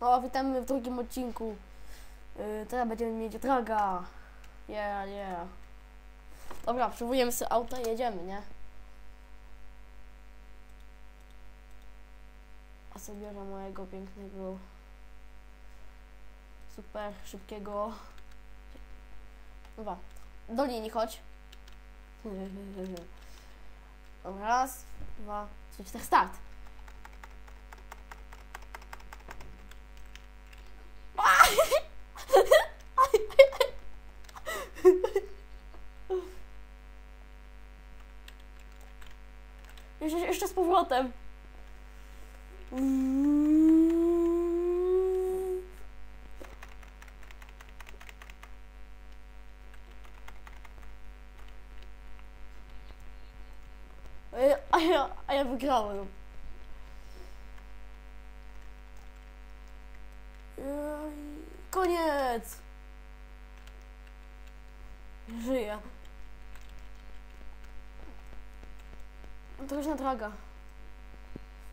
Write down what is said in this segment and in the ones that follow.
No, witamy w drugim odcinku. Yy, teraz będziemy mieć draga. Yeah, yeah. Dobra, przywołujemy sobie auto i jedziemy, nie? A sobie biorę mojego pięknego, super szybkiego. Dobra, do linii chodź. Raz, dwa, trzy, cztery, start. Jeszcze, jeszcze z powrotem. A ja, a ja, wygrałem. Koniec. Żyję. To już na draga.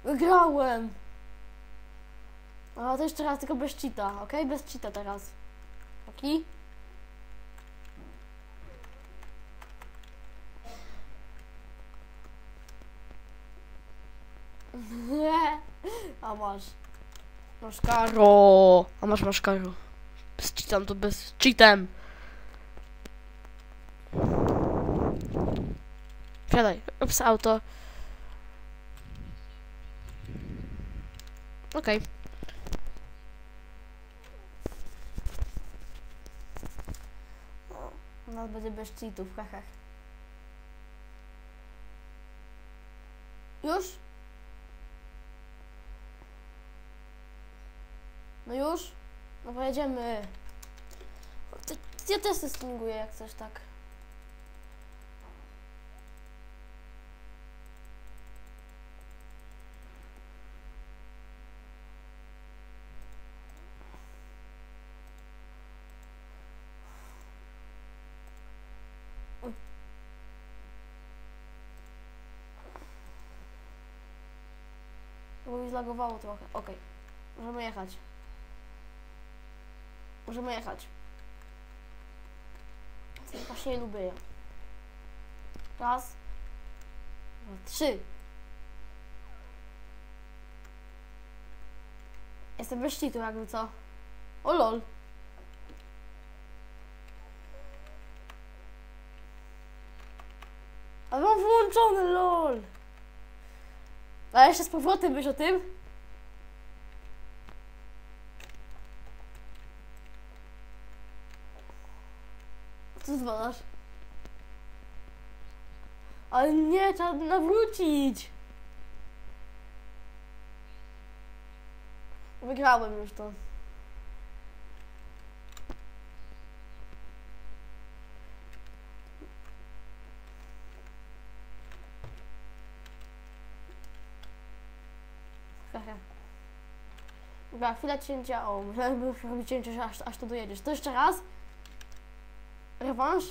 Wygrałem! A to jeszcze raz, tylko bez cheata, ok? Bez cheata teraz. Ok? A masz. Masz karo. A masz, masz karo. Bez cheatem to bez cheatem. Wsiadaj, ups, auto. Okej. No, u nas będzie bez cheatów, haha. Już? No już? No pojedziemy. Ja też się stringuję jak coś tak. Bo mi zlagowało trochę. Okej. Możemy jechać. Możemy jechać. Właśnie nie lubię. Raz. Dwa, trzy. Jestem bez cheatu jakby co. O lol. A mam włączony lol. A jeszcze z powrotem wiesz o tym? Co zwalasz? Ale nie, trzeba nawrócić. Wygrałem już to. Haha. Dobra, chwila cięcia. O, musiałem robić cięcie, że aż, aż to dojedziesz. To jeszcze raz. Rewanż.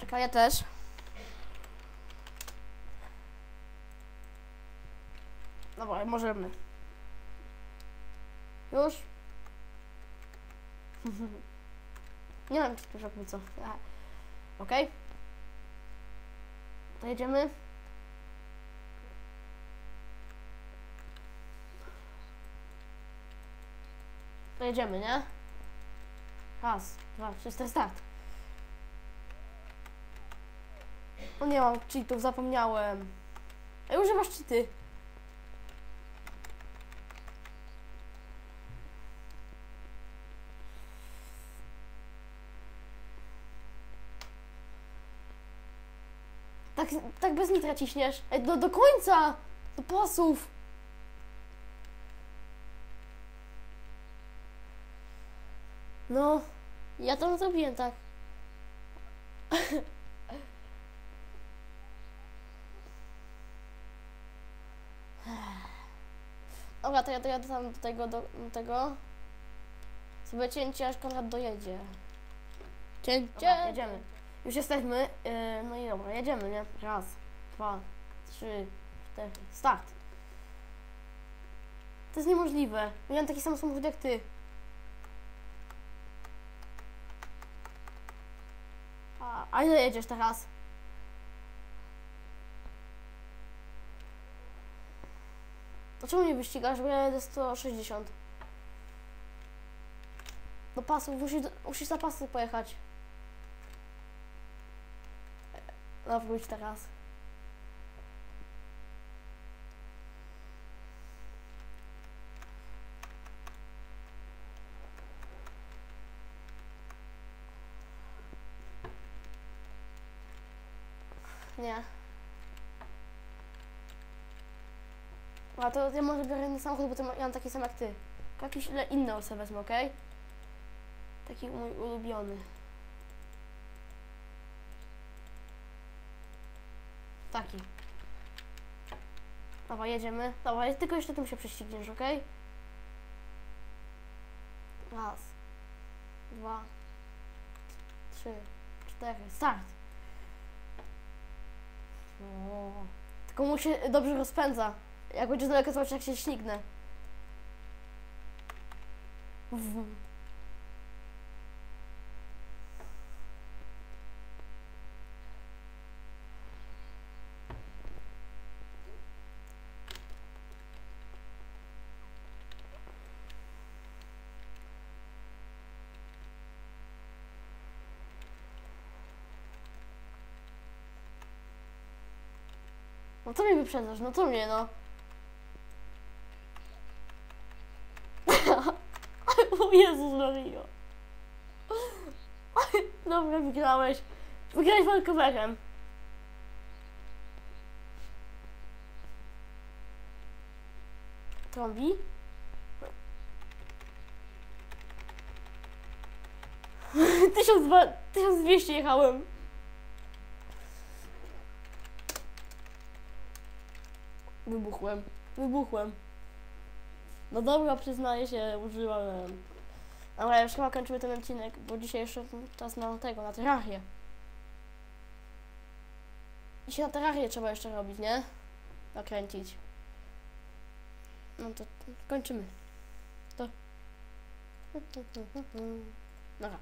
Czekaj, ja też. Dobra, możemy. Już? Nie wiem, czy jakby co. Okej. To jedziemy. To jedziemy, nie? Raz, dwa, trzy, start. O nie mam cheatów, zapomniałem. Ej, używasz cheaty. Tak, tak bez nitra ciśniesz. Ej, do, do końca! Do pasów! No, ja to zrobiłem tak. Dobra, to ja dojadę tam do tego, do, do tego. Sobie cięcie, aż Konrad dojedzie. Cięcie! Dobra, jedziemy. Już jesteśmy. Yy, no i dobra, jedziemy, nie? Raz, dwa, trzy, cztery, start. To jest niemożliwe. Miałem taki sam samochód jak ty. A, ile jedziesz teraz? Dlaczego mnie wyścigasz? Bo ja jedę 160. Do pasów, musisz, musisz za pasy pojechać. No wróć teraz. Nie. A to ja może biorę inny samochód, bo to ma- ja mam taki sam jak ty. Jakiś inny osobę wezmę, okej? Taki mój ulubiony. Taki. Dobra, jedziemy. Dobra, tylko jeszcze tym się prześcigniesz, okej? Raz. Dwa. Trzy. Cztery. Start. Tylko mu się dobrze rozpędza. Jak będzie z daleka, zobacz jak się śnignę. No co mnie wyprzedzasz? No co mnie, no? o Jezus Mario. Dobra, wygrałeś. Wygrałeś walkowerem. Trąbi? Tysiąc dwa, tysiąc dwieście jechałem. Wybuchłem. Wybuchłem. No dobra, przyznaję się, użyłem. Ale już chyba kończymy ten odcinek, bo dzisiaj jeszcze czas na tego, na terrarię. Dzisiaj na terrarię trzeba jeszcze robić, nie? Nakręcić. No to kończymy. To. Dobra.